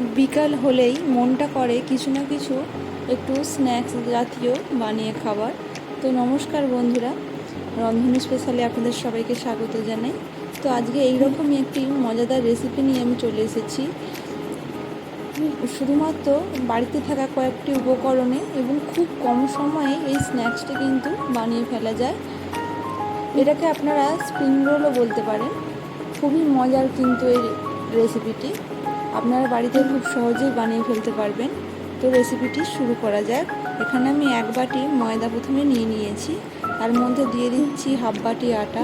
বিকাল হলেই মনটা করে কিছু না কিছু একটু স্ন্যাক্স জাতীয় বানিয়ে খাবার তো নমস্কার বন্ধুরা, রন্ধন স্পেশালে আপনাদের সবাইকে স্বাগত জানাই। তো আজকে এইরকমই একটি মজাদার রেসিপি নিয়ে আমি চলে এসেছি। শুধুমাত্র বাড়িতে থাকা কয়েকটি উপকরণে এবং খুব কম সময়ে এই স্ন্যাক্সটি কিন্তু বানিয়ে ফেলা যায়। এটাকে আপনারা স্প্রিং রোলও বলতে পারেন। খুবই মজার কিন্তু এই রেসিপিটি আপনারা বাড়িতে খুব সহজেই বানিয়ে ফেলতে পারবেন। তো রেসিপিটি শুরু করা যাক। এখানে আমি এক বাটি ময়দা প্রথমে নিয়ে নিয়েছি। তার মধ্যে দিয়ে দিচ্ছি হাফ বাটি আটা,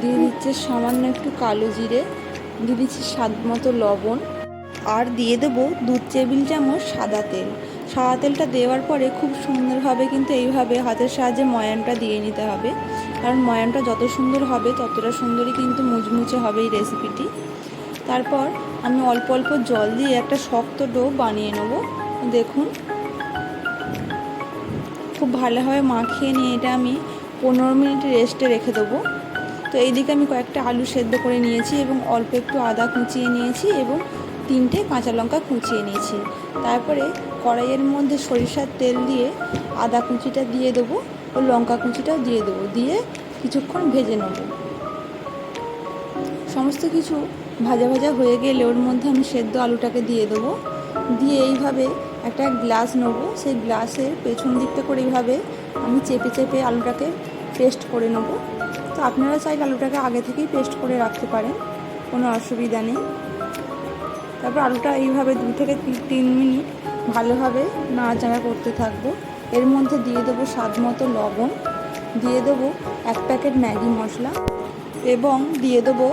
দিয়ে দিচ্ছে সামান্য একটু কালো জিরে, দিয়ে দিচ্ছি স্বাদ মতো লবণ, আর দিয়ে দেবো দু টেবিল চামচ সাদা তেল। সাদা তেলটা দেওয়ার পরে খুব সুন্দরভাবে কিন্তু এইভাবে হাতের সাহায্যে ময়ানটা দিয়ে নিতে হবে। কারণ ময়ানটা যত সুন্দর হবে, ততটা সুন্দরই কিন্তু মুচমুচে হবে এই রেসিপিটি। তারপর আমি অল্প অল্প জল দিয়ে একটা শক্ত ডো বানিয়ে নেব। দেখুন। খুব ভালোভাবে মাখিয়ে নিয়ে এটা আমি পনেরো মিনিট রেস্টে রেখে দেবো। তো এইদিকে আমি কয়েকটা আলু সেদ্ধ করে নিয়েছি এবং অল্প একটু আদা কুচিয়ে নিয়েছি এবং তিনটে কাঁচা লঙ্কা কুচিয়ে নিয়েছি। তারপরে কড়াইয়ের মধ্যে সরিষার তেল দিয়ে আদা কুচিটা দিয়ে দেবো ও লঙ্কা কুচিটাও দিয়ে দেবো। দিয়ে কিছুক্ষণ ভেজে নেব। সমস্ত কিছু ভাজা ভাজা হয়ে গেলে ওর মধ্যে আমি সেদ্ধ আলুটাকে দিয়ে দেবো। দিয়ে এইভাবে একটা গ্লাস নেব। সেই গ্লাসের পেছন দিকটা করে এইভাবে আমি চেপে চেপে আলুটাকে পেস্ট করে নেব। তো আপনারা চাইলে আলুটাকে আগে থেকেই পেস্ট করে রাখতে পারেন, কোনো অসুবিধা নেই। তারপর আলুটা এইভাবে দু থেকে তিন মিনিট ভালোভাবে নাড়াচাড়া করতে থাকব। এর মধ্যে দিয়ে দেবো স্বাদ মতো লবণ, দিয়ে দেবো এক প্যাকেট ম্যাগি মশলা এবং দিয়ে দেবো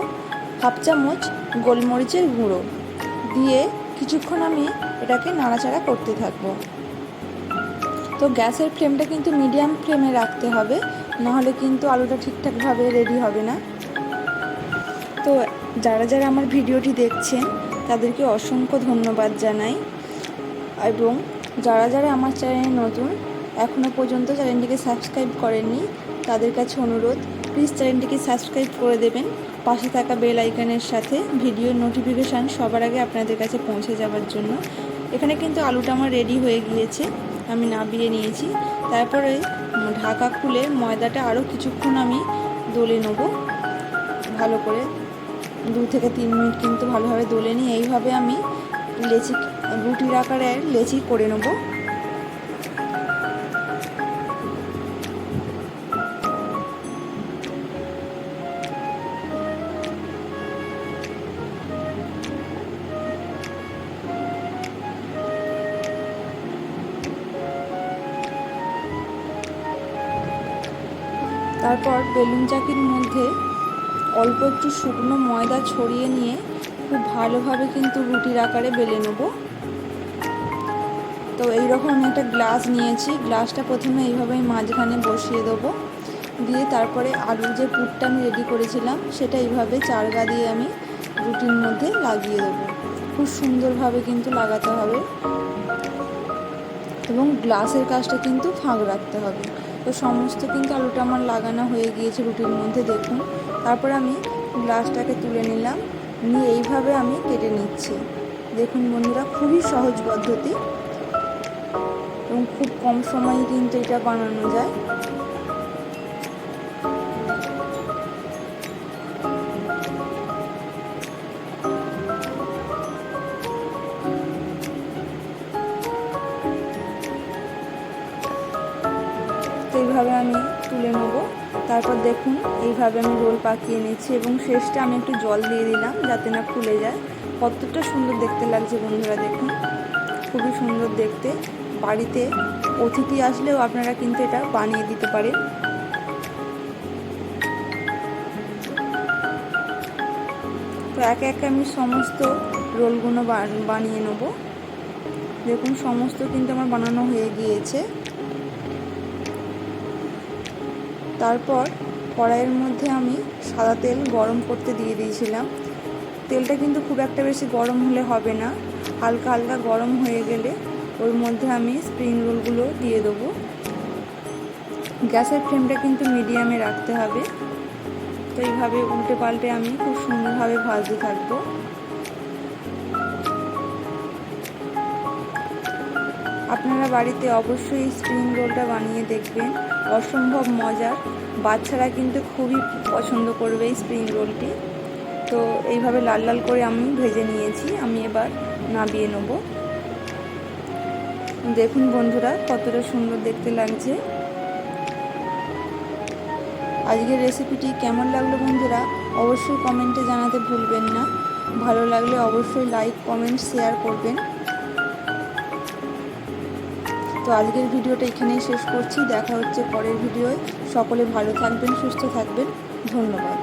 হাফ চামচ গোলমরিচের গুঁড়ো। দিয়ে কিছুক্ষণ আমি এটাকে নাড়াচাড়া করতে থাকব। তো গ্যাসের ফ্লেমটা কিন্তু মিডিয়াম ফ্লেমে রাখতে হবে, নাহলে কিন্তু আলুটা ঠিকঠাকভাবে রেডি হবে না। তো যারা যারা আমার ভিডিওটি দেখছেন, তাদেরকে অসংখ্য ধন্যবাদ জানাই। এবং যারা যারা আমার চ্যানেলে নতুন এখনও পর্যন্ত চ্যানেলটিকে সাবস্ক্রাইব করেননি, তাদের কাছে অনুরোধ প্লিজ চ্যানেলটিকে সাবস্ক্রাইব করে দেবেন। পাশে থাকা বেল আইকনের সাথে ভিডিও নোটিফিকেশান সবার আগে আপনাদের কাছে পৌঁছে যাওয়ার জন্য। এখানে কিন্তু আলুটা আমার রেডি হয়ে গিয়েছে। আমি নাবিয়ে নিয়েছি। তারপরে ঢাকা খুলে ময়দাটা আরও কিছুক্ষণ আমি দলে নেব। ভালো করে দু থেকে তিন মিনিট কিন্তু ভালোভাবে দলে নিই এইভাবে আমি লেচি রুটির আকারে লেচি করে নেব। তারপর বেলুন চাকির মধ্যে অল্প একটু শুকনো ময়দা ছড়িয়ে নিয়ে খুব ভালোভাবে কিন্তু রুটির আকারে বেলে নেব। তো এইরকম আমি একটা গ্লাস নিয়েছি। গ্লাসটা প্রথমে এইভাবে আমি মাঝখানে বসিয়ে দেবো। দিয়ে তারপরে আলুর যে পুরটা আমি রেডি করেছিলাম, সেটা এইভাবে চারগা দিয়ে আমি রুটির মধ্যে লাগিয়ে দেবো। খুব সুন্দরভাবে কিন্তু লাগাতে হবে। এবং গ্লাসের কাজটা কিন্তু ফাঁক রাখতে হবে। তো সমস্ত কিন্তু আলুটা আমার লাগানো হয়ে গিয়েছে রুটির মধ্যে, দেখুন। তারপর আমি গ্লাসটাকে তুলে নিলাম, নিয়ে এইভাবে আমি কেটে নিচ্ছি। দেখুন বন্ধুরা, খুবই সহজ পদ্ধতি। এবং খুব কম সময়ে কিন্তু এটা বানানো যায়। এইভাবে আমি তুলে নেব। তারপর দেখুন, এইভাবে আমি রোল পাকিয়ে নিচ্ছি এবং শেষটা আমি একটু জল দিয়ে দিলাম যাতে না খুলে যায়। কতটা সুন্দর দেখতে লাগছে বন্ধুরা, দেখুন। খুবই সুন্দর দেখতে। বাড়িতে অতিথি আসলেও আপনারা কিন্তু এটা বানিয়ে দিতে পারেন। তো একে একে আমি সমস্ত রোলগুলো বানিয়ে নেব। দেখুন, সমস্ত কিন্তু আমার বানানো হয়ে গিয়েছে। তারপর কড়াইয়ের মধ্যে আমি সাদা তেল গরম করতে দিয়ে দিয়েছিলাম। তেলটা কিন্তু খুব একটা বেশি গরম হলে হবে না। হালকা হালকা গরম হয়ে গেলে ওর মধ্যে আমি স্প্রিং রোলগুলো দিয়ে দেবো। গ্যাসের ফ্লেমটা কিন্তু মিডিয়ামে রাখতে হবে। তো এইভাবে উল্টে পাল্টে আমি খুব সুন্দরভাবে ভাজতে থাকব। আপনারা বাড়িতে অবশ্যই স্প্রিং রোলটা বানিয়ে দেখবেন। অসম্ভব মজার। বাচ্চারা কিন্তু খুবই পছন্দ করবে এই স্প্রিং রোলটি তো এইভাবে লাল লাল করে আমি ভেজে নিয়েছি। আমি এবার নাবিয়ে নেব। দেখুন বন্ধুরা, কতটা সুন্দর দেখতে লাগছে। আজকের রেসিপিটি কেমন লাগল বন্ধুরা, অবশ্যই কমেন্টে জানাতে ভুলবেন না। ভালো লাগলে অবশ্যই লাইক কমেন্ট শেয়ার করবেন। তো আজকের ভিডিওটা এখানেই শেষ করছি। দেখা হচ্ছে পরের ভিডিওয়। সকলে ভালো থাকবেন, সুস্থ থাকবেন। ধন্যবাদ।